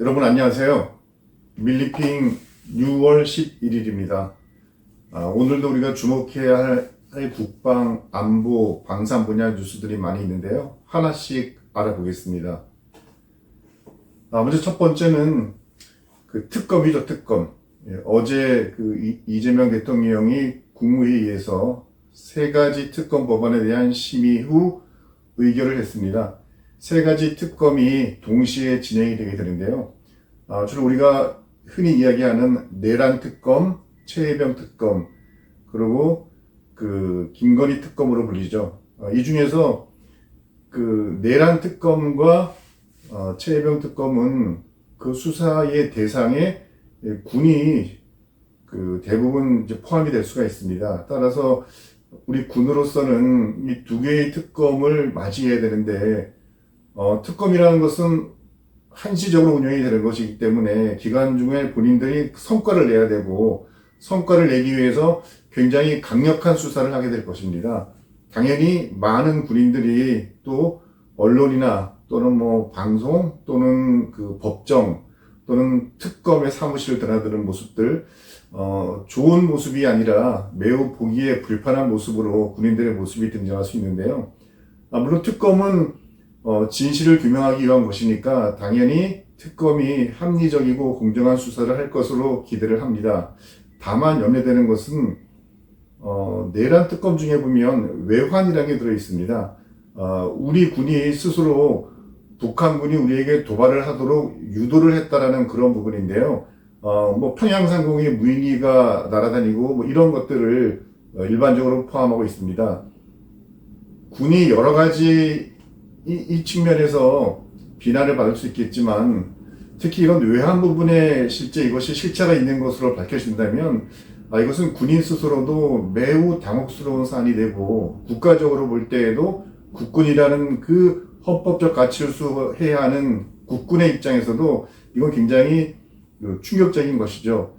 여러분 안녕하세요. 밀리핑 6월 11일입니다. 아, 오늘도 우리가 주목해야 할, 할 국방, 안보, 방산 분야 뉴스들이 많이 있는데요. 하나씩 알아보겠습니다. 아, 먼저 첫 번째는 그 특검이죠, 특검. 예, 어제 그 이- 이재명 대통령이 국무회의에서 세 가지 특검 법안에 대한 심의 후 의결을 했습니다. 세 가지 특검이 동시에 진행이 되게 되는데요. 아, 주로 우리가 흔히 이야기하는 내란 특검, 최혜병 특검, 그리고 그 김건희 특검으로 불리죠. 아, 이 중에서 그 내란 특검과 어, 최혜병 특검은 그 수사의 대상에 예, 군이 그 대부분 이제 포함이 될 수가 있습니다. 따라서 우리 군으로서는 이 두 개의 특검을 맞이해야 되는데 어, 특검이라는 것은 한시적으로 운영이 되는 것이기 때문에 기간 중에 본인들이 성과를 내야 되고 성과를 내기 위해서 굉장히 강력한 수사를 하게 될 것입니다. 당연히 많은 군인들이 또 언론이나 또는 뭐 방송 또는 그 법정 또는 특검의 사무실을 드나드는 모습들 어, 좋은 모습이 아니라 매우 보기에 불편한 모습으로 군인들의 모습이 등장할 수 있는데요. 아, 물론 특검은 어, 진실을 규명하기 위한 것이니까 당연히 특검이 합리적이고 공정한 수사를 할 것으로 기대를 합니다. 다만 염려되는 것은 어, 내란 특검 중에 보면 외환이라는 게 들어 있습니다. 어, 우리 군이 스스로 북한군이 우리에게 도발을 하도록 유도를 했다라는 그런 부분인데요. 어, 뭐 평양상공에 무인기가 날아다니고 뭐 이런 것들을 어, 일반적으로 포함하고 있습니다. 군이 여러 가지 이, 이 측면에서 비난을 받을 수 있겠지만 특히 이런 외환 부분에 실제 이것이 실체가 있는 것으로 밝혀진다면 아, 이것은 군인 스스로도 매우 당혹스러운 사안이 되고 국가적으로 볼 때에도 국군이라는 그 헌법적 가치를 수해야 하는 국군의 입장에서도 이건 굉장히 그 충격적인 것이죠.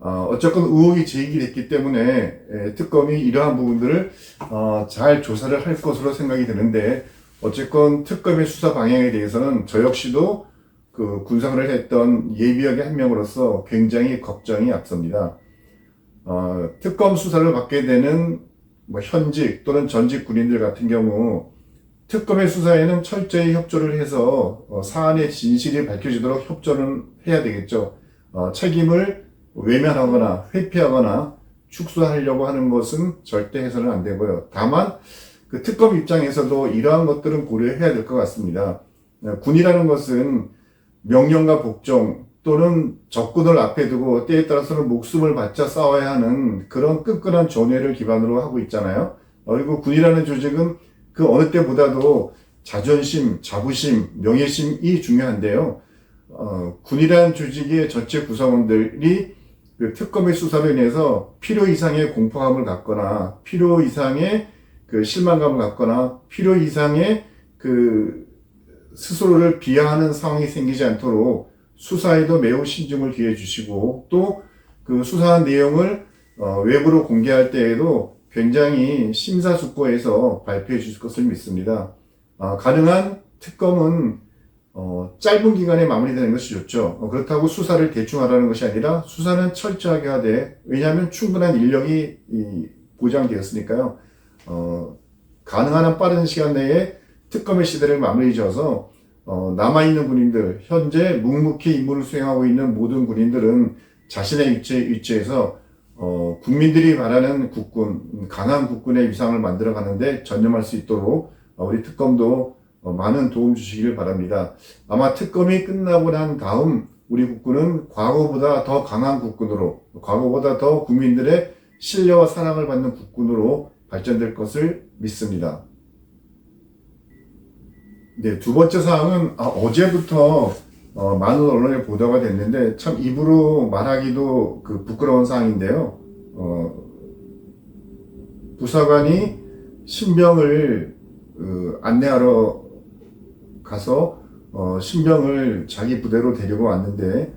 어, 어쨌건 의혹이 제기됐기 때문에 에, 특검이 이러한 부분들을 어, 잘 조사를 할 것으로 생각이 드는데 어쨌건 특검의 수사 방향에 대해서는 저 역시도 그 군생활을 했던 예비역의 한 명으로서 굉장히 걱정이 앞섭니다. 어, 특검 수사를 받게 되는 뭐 현직 또는 전직 군인들 같은 경우 특검의 수사에는 철저히 협조를 해서 어, 사안의 진실이 밝혀지도록 협조는 해야 되겠죠. 어, 책임을 외면하거나 회피하거나 축소하려고 하는 것은 절대 해서는 안 되고요. 다만 그 특검 입장에서도 이러한 것들은 고려해야 될 것 같습니다. 어, 군이라는 것은 명령과 복종 또는 적군을 앞에 두고 때에 따라서는 목숨을 바쳐 싸워야 하는 그런 끈끈한 전례를 기반으로 하고 있잖아요. 어, 그리고 군이라는 조직은 그 어느 때보다도 자존심, 자부심, 명예심이 중요한데요. 어, 군이라는 조직의 전체 구성원들이 그 특검의 수사로 인해서 필요 이상의 공포감을 갖거나 필요 이상의 그 실망감을 갖거나 필요 이상의 그 스스로를 비하하는 상황이 생기지 않도록 수사에도 매우 신중을 기해 주시고 또 그 수사한 내용을 어, 외부로 공개할 때에도 굉장히 심사숙고해서 발표해 주실 것을 믿습니다. 아, 가능한 특검은 어, 짧은 기간에 마무리되는 것이 좋죠. 어, 그렇다고 수사를 대충 하라는 것이 아니라 수사는 철저하게 하되 왜냐하면 충분한 인력이 이, 보장되었으니까요. 어, 가능한 한 빠른 시간 내에 특검의 시대를 마무리 지어서 어, 남아있는 군인들, 현재 묵묵히 임무를 수행하고 있는 모든 군인들은 자신의 위치, 위치에서 어, 국민들이 바라는 국군, 강한 국군의 위상을 만들어 가는데 전념할 수 있도록 어, 우리 특검도 어, 많은 도움 주시기를 바랍니다. 아마 특검이 끝나고 난 다음 우리 국군은 과거보다 더 강한 국군으로, 과거보다 더 국민들의 신뢰와 사랑을 받는 국군으로 발전될 것을 믿습니다. 네, 두 번째 사항은 아, 어제부터 어, 많은 언론에 보도가 됐는데 참 입으로 말하기도 그 부끄러운 사항인데요. 어, 부사관이 신병을 그 안내하러 가서 어, 신병을 자기 부대로 데리고 왔는데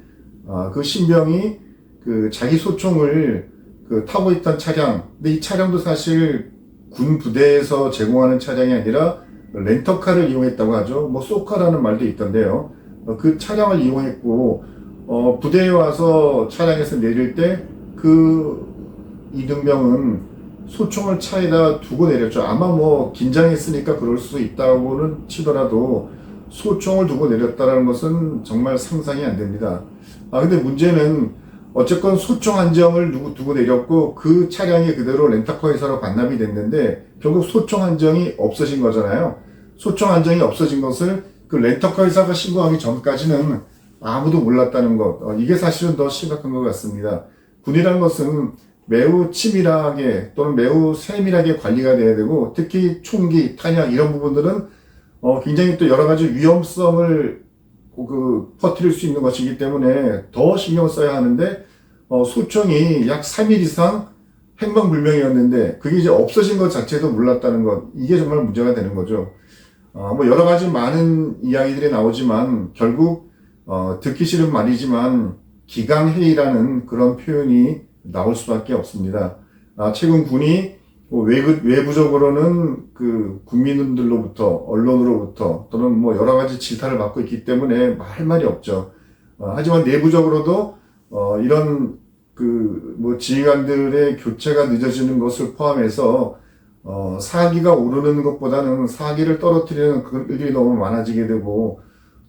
아, 그 신병이 그 자기 소총을 그 타고 있던 차량, 근데 이 차량도 사실 군 부대에서 제공하는 차량이 아니라 렌터카를 이용했다고 하죠. 뭐 소카라는 말도 있던데요. 어, 그 차량을 이용했고 어, 부대에 와서 차량에서 내릴 때 그 이등병은 소총을 차에다 두고 내렸죠. 아마 뭐 긴장했으니까 그럴 수 있다고는 치더라도 소총을 두고 내렸다는 것은 정말 상상이 안 됩니다. 아 근데 문제는 어쨌건 소총 한 정을 두고, 두고 내렸고 그 차량이 그대로 렌터카 회사로 반납이 됐는데 결국 소총 한 정이 없어진 거잖아요. 소총 한 정이 없어진 것을 그 렌터카 회사가 신고하기 전까지는 아무도 몰랐다는 것. 어, 이게 사실은 더 심각한 것 같습니다. 군이라는 것은 매우 치밀하게 또는 매우 세밀하게 관리가 돼야 되고 특히 총기, 탄약 이런 부분들은 어, 굉장히 또 여러 가지 위험성을 그 퍼뜨릴 수 있는 것이기 때문에 더 신경 써야 하는데 어, 소총이 약 3일 이상 행방불명이었는데 그게 이제 없어진 것 자체도 몰랐다는 것 이게 정말 문제가 되는 거죠. 어, 뭐 여러 가지 많은 이야기들이 나오지만 결국 어, 듣기 싫은 말이지만 기강회의라는 그런 표현이 나올 수밖에 없습니다. 아, 최근 군이 뭐 외부, 외부적으로는 그 국민들로부터 언론으로부터 또는 뭐 여러 가지 질타를 받고 있기 때문에 할 말이 없죠. 어, 하지만 내부적으로도 어, 이런 그 뭐 지휘관들의 교체가 늦어지는 것을 포함해서 어, 사기가 오르는 것보다는 사기를 떨어뜨리는 그 일이 너무 많아지게 되고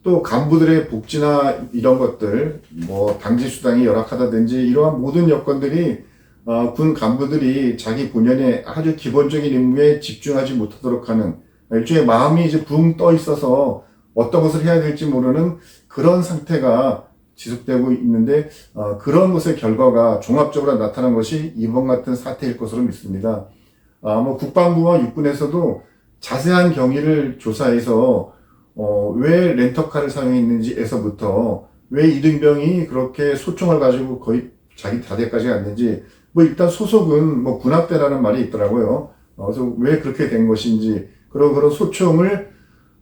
또 간부들의 복지나 이런 것들 뭐 당지 수당이 열악하다든지 이러한 모든 여건들이 어, 군 간부들이 자기 본연의 아주 기본적인 임무에 집중하지 못하도록 하는 일종의 마음이 이제 붕 떠 있어서 어떤 것을 해야 될지 모르는 그런 상태가 지속되고 있는데 어, 그런 것의 결과가 종합적으로 나타난 것이 이번 같은 사태일 것으로 믿습니다. 아, 뭐 국방부와 육군에서도 자세한 경위를 조사해서 어, 왜 렌터카를 사용했는지에서부터 왜 이등병이 그렇게 소총을 가지고 거의 자기 다대까지 갔는지 뭐 일단 소속은 뭐 군합대라는 말이 있더라고요. 어, 그래서 왜 그렇게 된 것인지 그리고 그런 소총을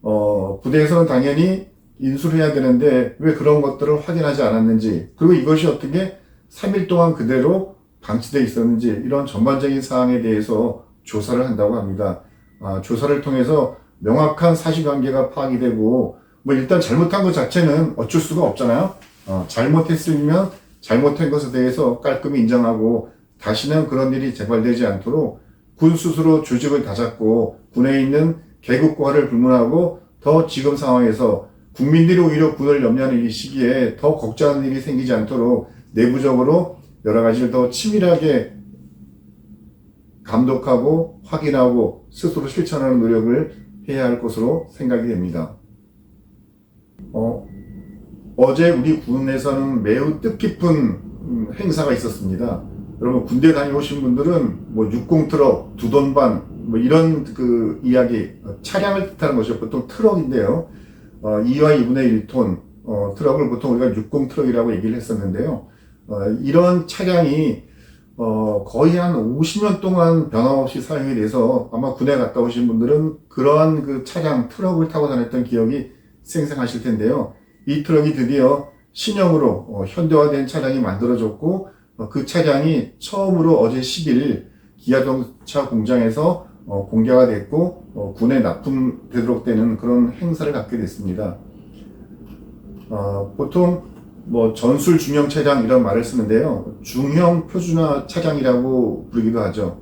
어, 부대에서는 당연히 인수해야 되는데 왜 그런 것들을 확인하지 않았는지 그리고 이것이 어떻게 3일 동안 그대로 방치되어 있었는지 이런 전반적인 사항에 대해서 조사를 한다고 합니다. 아, 조사를 통해서 명확한 사실관계가 파악이 되고 뭐 일단 잘못한 것 자체는 어쩔 수가 없잖아요. 어, 잘못했으면 잘못한 것에 대해서 깔끔히 인정하고 다시는 그런 일이 재발되지 않도록 군 스스로 조직을 다잡고 군에 있는 개국과를 불문하고 더 지금 상황에서 국민들이 오히려 군을 염려하는 이 시기에 더 걱정하는 일이 생기지 않도록 내부적으로 여러 가지를 더 치밀하게 감독하고 확인하고 스스로 실천하는 노력을 해야 할 것으로 생각이 됩니다. 어, 어제 우리 군에서는 매우 뜻깊은 음, 행사가 있었습니다. 여러분 군대 다녀오신 분들은 뭐 육공 트럭, 두돈반 뭐 이런 그 이야기 어, 차량을 뜻하는 것이 보통 트럭인데요. 어, 2와 2분의 1톤 어, 트럭을 보통 우리가 육공 트럭이라고 얘기를 했었는데요. 어, 이런 차량이 어, 거의 한 50년 동안 변함없이 사용이 돼서 아마 군에 갔다 오신 분들은 그러한 그 차량, 트럭을 타고 다녔던 기억이 생생하실 텐데요. 이 트럭이 드디어 신형으로 어, 현대화된 차량이 만들어졌고 어, 그 차량이 처음으로 어제 10일 기아자동차 공장에서 어, 공개가 됐고 어, 군에 납품되도록 되는 그런 행사를 갖게 됐습니다. 어, 보통 뭐 전술 중형 차량 이런 말을 쓰는데요. 중형 표준화 차량이라고 부르기도 하죠.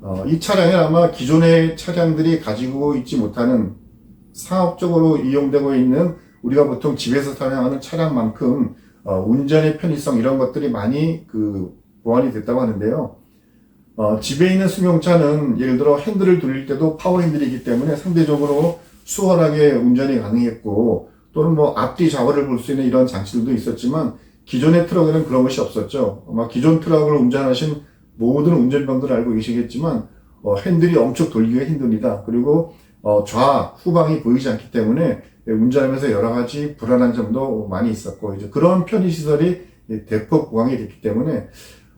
어, 이 차량은 아마 기존의 차량들이 가지고 있지 못하는 상업적으로 이용되고 있는 우리가 보통 집에서 사용하는 차량만큼 어, 운전의 편의성 이런 것들이 많이 그 보완이 됐다고 하는데요. 어, 집에 있는 승용차는 예를 들어 핸들을 돌릴 때도 파워 핸들이기 때문에 상대적으로 수월하게 운전이 가능했고 또는 뭐 앞뒤 좌우를 볼 수 있는 이런 장치들도 있었지만 기존의 트럭에는 그런 것이 없었죠. 아마 기존 트럭을 운전하신 모든 운전병들 알고 계시겠지만 어, 핸들이 엄청 돌기가 힘듭니다. 그리고 어, 좌 후방이 보이지 않기 때문에 운전하면서 여러 가지 불안한 점도 많이 있었고 이제 그런 편의 시설이 대폭 보강이 됐기 때문에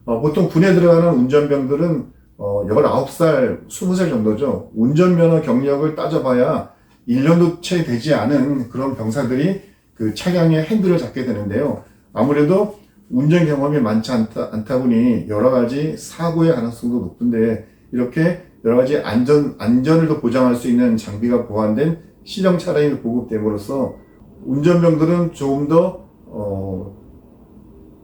어, 보통 군에 들어가는 운전병들은 어, 19살, 20살 정도죠. 운전면허 경력을 따져봐야 1년도 채 되지 않은 그런 병사들이 그 차량의 핸들을 잡게 되는데요. 아무래도 운전 경험이 많지 않다, 않다 보니 여러 가지 사고의 가능성도 높은데 이렇게 여러 가지 안전, 안전을 더 보장할 수 있는 장비가 보완된 신형 차량이 보급됨으로써 운전병들은 조금 더 어,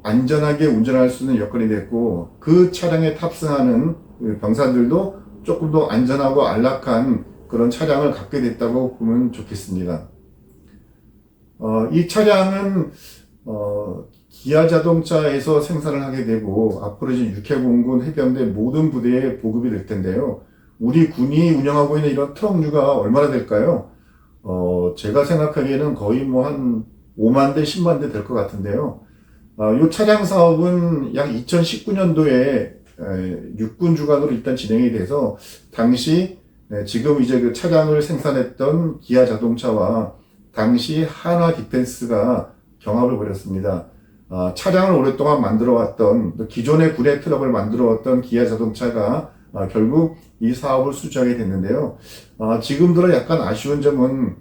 안전하게 운전할 수 있는 여건이 됐고 그 차량에 탑승하는 그 병사들도 조금 더 안전하고 안락한 그런 차량을 갖게 됐다고 보면 좋겠습니다. 어, 이 차량은 어, 기아 자동차에서 생산을 하게 되고 앞으로 이제 육해공군 해병대 모든 부대에 보급이 될 텐데요. 우리 군이 운영하고 있는 이런 트럭류가 얼마나 될까요? 어, 제가 생각하기에는 거의 뭐 한 5만 대, 10만 대 될 것 같은데요. 어, 이 차량 사업은 약 2019년도에 육군 주관으로 일단 진행이 돼서 당시 에, 지금 이제 그 차량을 생산했던 기아 자동차와 당시 한화 디펜스가 경합을 벌였습니다. 아, 차량을 오랫동안 만들어 왔던 또 기존의 군의 트럭을 만들어 왔던 기아 자동차가 아, 결국 이 사업을 수주하게 됐는데요. 아, 지금 들어 약간 아쉬운 점은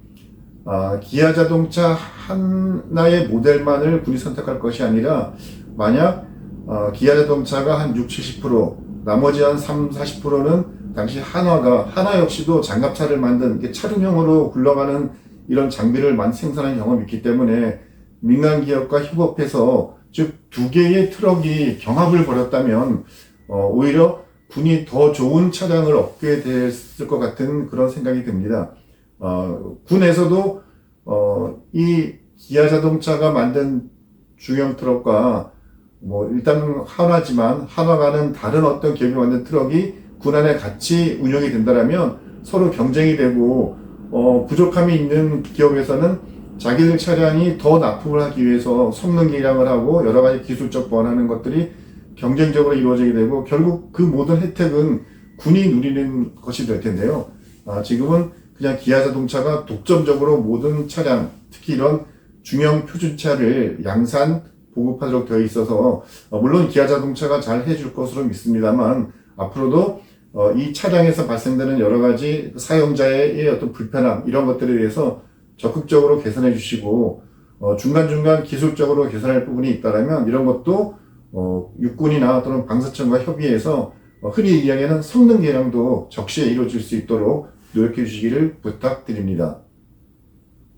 아, 기아 자동차 하나의 모델만을 군이 선택할 것이 아니라 만약 아, 기아 자동차가 한 60, 70% 나머지 한 3, 40%는 당시 한화가 한화 역시도 장갑차를 만든 이렇게 차량형으로 굴러가는 이런 장비를 만 생산한 경험이 있기 때문에 민간 기업과 협업해서 즉 두 개의 트럭이 경합을 벌였다면 어, 오히려 군이 더 좋은 차량을 얻게 됐을 것 같은 그런 생각이 듭니다. 어, 군에서도 어, 이 기아 자동차가 만든 중형 트럭과 뭐 일단 한화지만 한화가는 다른 어떤 기업이 만든 트럭이 군 안에 같이 운영이 된다라면 서로 경쟁이 되고 어, 부족함이 있는 기업에서는 자기들 차량이 더 납품을 하기 위해서 성능 개량을 하고 여러 가지 기술적 보완하는 것들이 경쟁적으로 이루어지게 되고 결국 그 모든 혜택은 군이 누리는 것이 될 텐데요. 아, 지금은 그냥 기아 자동차가 독점적으로 모든 차량, 특히 이런 중형 표준차를 양산 보급하도록 되어 있어서 어, 물론 기아 자동차가 잘 해줄 것으로 믿습니다만 앞으로도 어, 이 차량에서 발생되는 여러 가지 사용자의 어떤 불편함 이런 것들에 대해서 적극적으로 개선해 주시고 어, 중간중간 기술적으로 개선할 부분이 있다라면 이런 것도 어, 육군이나 또는 방사청과 협의해서 어, 흔히 이야기하는 성능 개량도 적시에 이루어질 수 있도록 노력해 주시기를 부탁드립니다.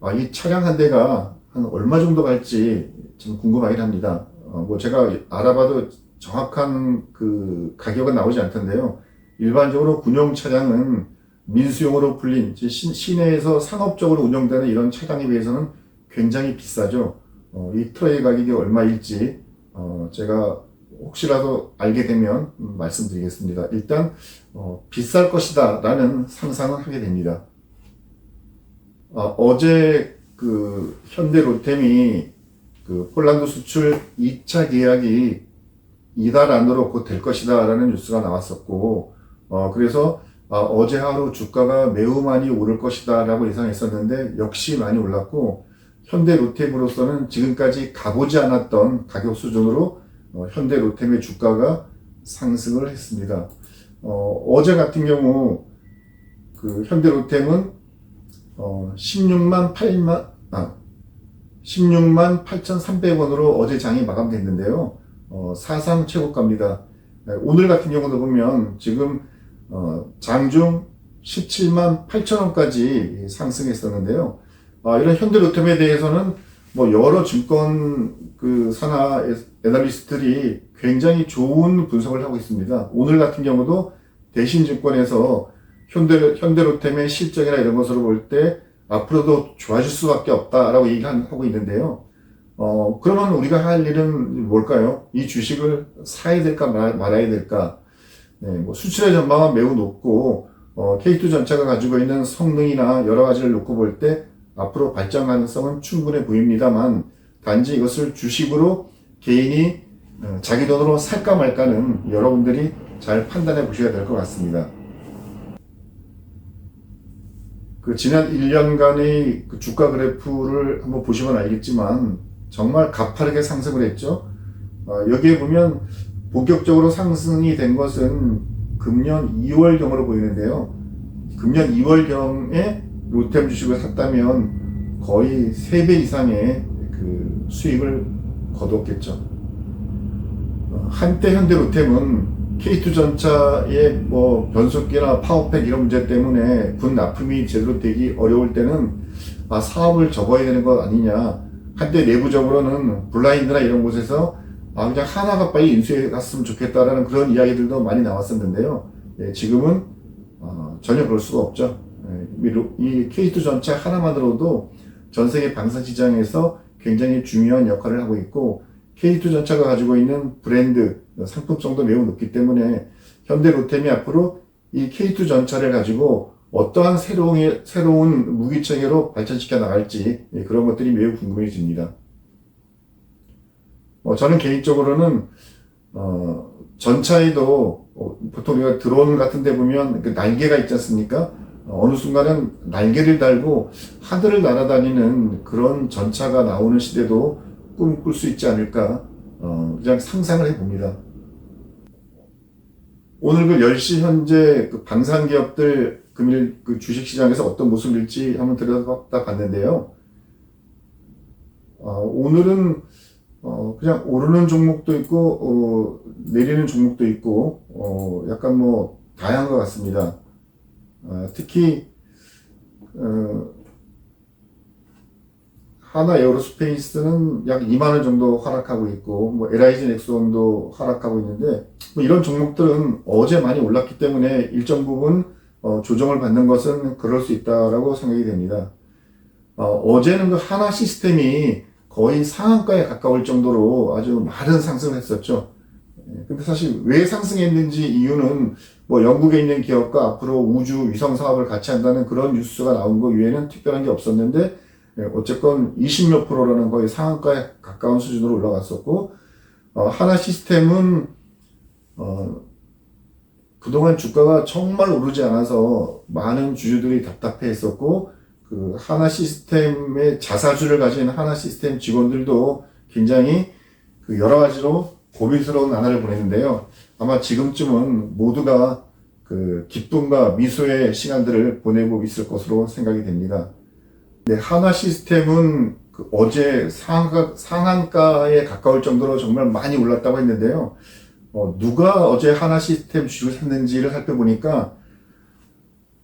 아, 이 차량 한 대가 한 얼마 정도 갈지 참 궁금하긴 합니다. 어, 뭐 제가 알아봐도 정확한 그 가격은 나오지 않던데요. 일반적으로 군용 차량은 민수용으로 불린 시- 시내에서 상업적으로 운영되는 이런 차량에 비해서는 굉장히 비싸죠. 어, 이 트럭의 가격이 얼마일지 어, 제가 혹시라도 알게 되면 음, 말씀드리겠습니다. 일단 어, 비쌀 것이다 라는 상상은 하게 됩니다. 어, 제 그 현대 로템이 그 폴란드 수출 2차 계약이 이달 안으로 곧 될 것이다 라는 뉴스가 나왔었고 어, 그래서 아, 어제 하루 주가가 매우 많이 오를 것이다 라고 예상했었는데 역시 많이 올랐고 현대 로템으로서는 지금까지 가보지 않았던 가격 수준으로 어, 현대 로템의 주가가 상승을 했습니다. 어, 제 같은 경우 그 현대 로템은 어, 16만 8만 아 16만 8,300원으로 어제 장이 마감됐는데요. 어, 사상 최고가입니다. 네, 오늘 같은 경우도 보면 지금 어, 장중 17만 8천 원까지 상승했었는데요. 아, 이런 현대 로템에 대해서는 뭐 여러 증권 그 산하 애널리스트들이 굉장히 좋은 분석을 하고 있습니다. 오늘 같은 경우도 대신증권에서 현대, 현대로템의 실적이나 이런 것으로 볼 때 앞으로도 좋아질 수밖에 없다라고 얘기하고 있는데요. 어, 그러면 우리가 할 일은 뭘까요? 이 주식을 사야 될까 말아야 될까? 네, 뭐 수출의 전망은 매우 높고 어, K2 전차가 가지고 있는 성능이나 여러 가지를 놓고 볼 때 앞으로 발전 가능성은 충분해 보입니다만 단지 이것을 주식으로 개인이 어, 자기 돈으로 살까 말까는 여러분들이 잘 판단해 보셔야 될 것 같습니다. 그 지난 1년간의 그 주가 그래프를 한번 보시면 알겠지만 정말 가파르게 상승을 했죠. 어, 여기에 보면 본격적으로 상승이 된 것은 금년 2월경으로 보이는데요. 금년 2월경에 로템 주식을 샀다면 거의 3배 이상의 그 수익을 거뒀겠죠. 어, 한때 현대 로템은 K2 전차의 뭐 변속기나 파워팩 이런 문제 때문에 군 납품이 제대로 되기 어려울 때는 아, 사업을 접어야 되는 것 아니냐. 한때 내부적으로는 블라인드나 이런 곳에서 아, 그냥 하나가 빨리 인수해 갔으면 좋겠다라는 그런 이야기들도 많이 나왔었는데요. 예, 지금은 어, 전혀 그럴 수가 없죠. 예, 이 로- 이 K2 전차 하나만으로도 전 세계 방산 시장에서 굉장히 중요한 역할을 하고 있고 K2 전차가 가지고 있는 브랜드 상품성도 매우 높기 때문에 현대 로템이 앞으로 이 K2 전차를 가지고 어떠한 새로운 새로운 무기 체계로 발전시켜 나갈지 예, 그런 것들이 매우 궁금해집니다. 어, 저는 개인적으로는 어, 전차에도 어, 보통 우리가 드론 같은 데 보면 그 날개가 있지 않습니까? 어, 어느 순간은 날개를 달고 하늘을 날아다니는 그런 전차가 나오는 시대도 꿈꿀 수 있지 않을까 어, 그냥 상상을 해봅니다. 오늘 그 10시 현재 그 방산기업들 금일 그 주식시장에서 어떤 모습일지 한번 들여다 봤는데요. 어, 오늘은 어, 그냥 오르는 종목도 있고, 어, 내리는 종목도 있고, 어, 약간 뭐, 다양한 것 같습니다. 어, 특히, 어, 하나 에어로스페이스는 약 2만 원 정도 하락하고 있고, 뭐, LIG 넥스원도 하락하고 있는데, 뭐 이런 종목들은 어제 많이 올랐기 때문에 일정 부분, 어, 조정을 받는 것은 그럴 수 있다라고 생각이 됩니다. 어, 어제는 그 하나 시스템이 거의 상한가에 가까울 정도로 아주 많은 상승을 했었죠. 예, 근데 사실 왜 상승했는지 이유는 뭐 영국에 있는 기업과 앞으로 우주 위성 사업을 같이 한다는 그런 뉴스가 나온 거 외에는 특별한 게 없었는데 예, 어쨌건 20몇 프로라는 거의 상한가에 가까운 수준으로 올라갔었고 어, 하나 시스템은 어, 그동안 주가가 정말 오르지 않아서 많은 주주들이 답답해 했었고 그 하나 시스템의 자사주를 가진 하나 시스템 직원들도 굉장히 그 여러 가지로 고민스러운 나날을 보냈는데요. 아마 지금쯤은 모두가 그 기쁨과 미소의 시간들을 보내고 있을 것으로 생각이 됩니다. 네, 하나 시스템은 그 어제 상한가, 상한가에 가까울 정도로 정말 많이 올랐다고 했는데요. 어, 누가 어제 하나 시스템 주식을 샀는지를 살펴보니까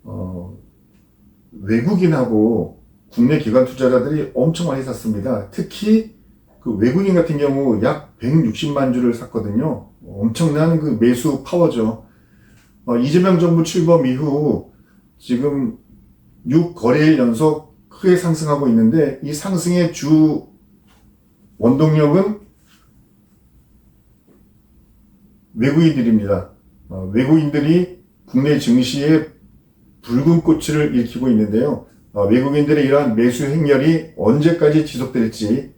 어, 외국인하고 국내 기관 투자자들이 엄청 많이 샀습니다. 특히 그 외국인 같은 경우 약 160만 주를 샀거든요. 엄청난 그 매수 파워죠. 어, 이재명 정부 출범 이후 지금 6거래일 연속 크게 상승하고 있는데 이 상승의 주 원동력은 외국인들입니다. 어, 외국인들이 국내 증시에 붉은 꽃을 일으키고 있는데요. 어, 외국인들의 이러한 매수 행렬이 언제까지 지속될지